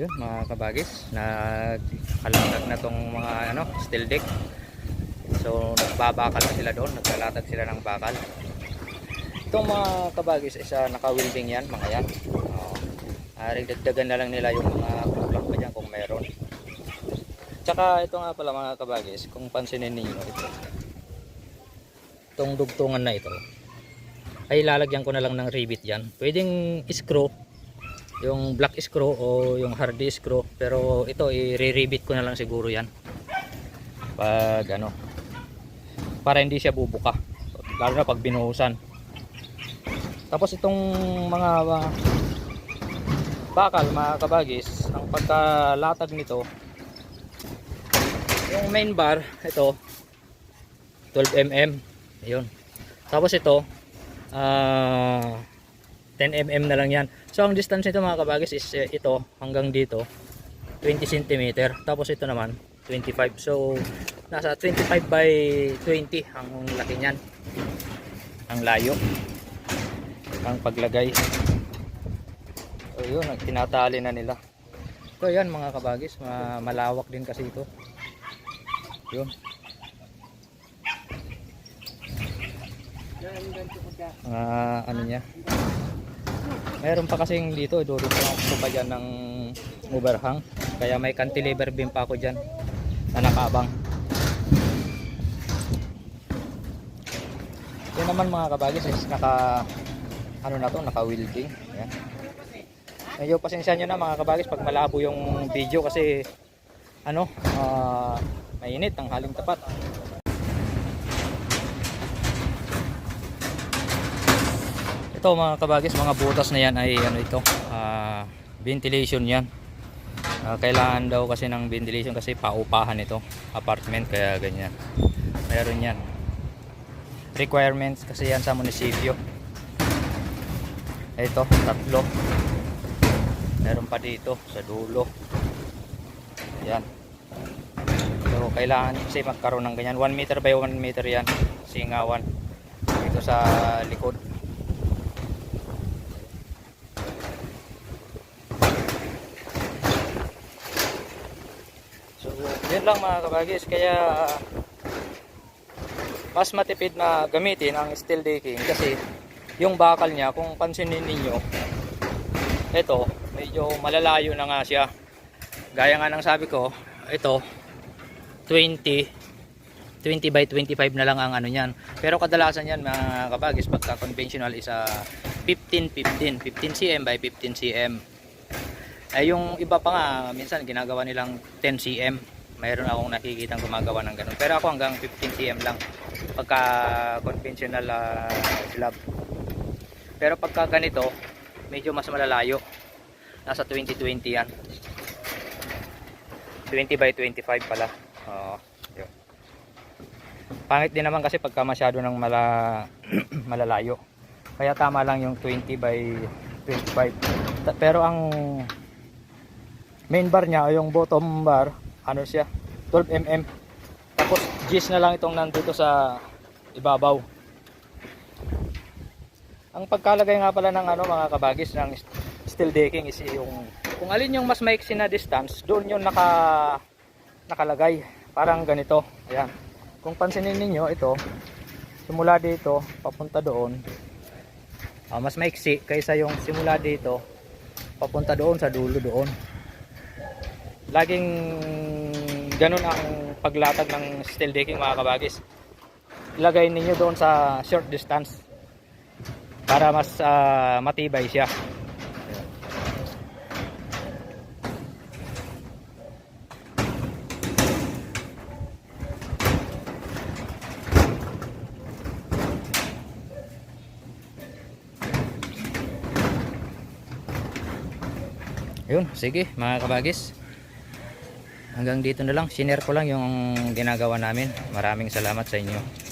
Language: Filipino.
Yun mga kabagis, nagkalatag na tong mga ano, steel deck. So nagbabakal na sila doon, nagkalatag sila ng bakal. Itong mga kabagis isa naka-welding yan, mga yan. Oh. Uh, dagdagan na lang nila yung mga kulang pa dyan kung meron. Tsaka ito nga pala mga kabagis, kung pansinin ninyo ito. Itong dugtungan na ito ay lalagyan ko na lang ng rivet yan. Pwedeng screw, yung black screw o yung hardy screw. Pero ito, i-re-rivet ko na lang siguro yan. Pag ano, para hindi siya bubuka. Lalo na pag binuhusan. Tapos itong mga uh, bakal, mga kabagis, ang pagkalatag nito, yung main bar, ito, 12mm. Ayun. Tapos ito, ah 10 mm na lang yan so ang distance nito mga kabagis is eh, ito hanggang dito 20 cm tapos ito naman 25 so nasa 25 by 20 ang laki niyan. Ang layo. Ang paglagay. So yun tinatali na nila. So yan mga kabagis ma malawak din kasi ito. Yun. Mga ano niya meron pa kasing dito duro pa pa dyan ng overhang kaya may cantilever beam pa ako dyan na nakabang. Yun naman mga kabagis is naka ano na to naka welding yan medyo pasensya nyo na mga kabagis pag malabo yung video kasi ano ah, mainit ang haling tapat ito mga kabagis mga butas na yan ay ano ito ah, ventilation yan. Ah, kailangan daw kasi ng ventilation kasi paupahan ito apartment kaya ganyan. Meron yan. Requirements kasi yan sa munisipyo. Ito tatlo. Meron pa dito sa dulo. Yan. So kailangan kasi magkaroon ng ganyan. 1 meter by 1 meter yan singawan. Dito sa likod So, yun lang mga kabagis. Kaya, mas matipid na gamitin ang steel decking kasi yung bakal niya, kung pansinin ninyo, ito, medyo malalayo na nga siya. Gaya nga ng sabi ko, ito, 20, 20 by 25 na lang ang ano niyan. Pero kadalasan yan mga kabagis, pagka conventional is ah, 15, 15, 15 cm by 15 cm. Ay yung iba pa nga, minsan ginagawa nilang 10 cm. Mayroon akong nakikitang gumagawa ng ganun. Pero ako hanggang 15 cm lang pagka conventional ah, slab. Pero pagka ganito, medyo mas malalayo. Nasa 20-20 yan. 20 by 25 pala. Oo. yun. Pangit din naman kasi pagka masyado ng mala, malalayo. Kaya tama lang yung 20 by 25. Ta- Pero ang main bar niya o yung bottom bar ano siya? 12 mm tapos G's na lang itong nandito sa ibabaw. Ang pagkalagay nga pala ng ano mga kabagis ng steel decking is yung kung alin yung mas maiksi na distance doon yung naka nakalagay. Parang ganito. Ayan. Kung pansinin ninyo ito simula dito papunta doon. Ah, mas maiksi kaysa yung simula dito papunta doon sa dulo doon laging ganun ang paglatag ng steel decking mga kabagis. Ilagay ninyo doon sa short distance para mas ah, matibay siya. Yun sige mga kabagis hanggang dito na lang. Sinare ko lang yung ginagawa namin. Maraming salamat sa inyo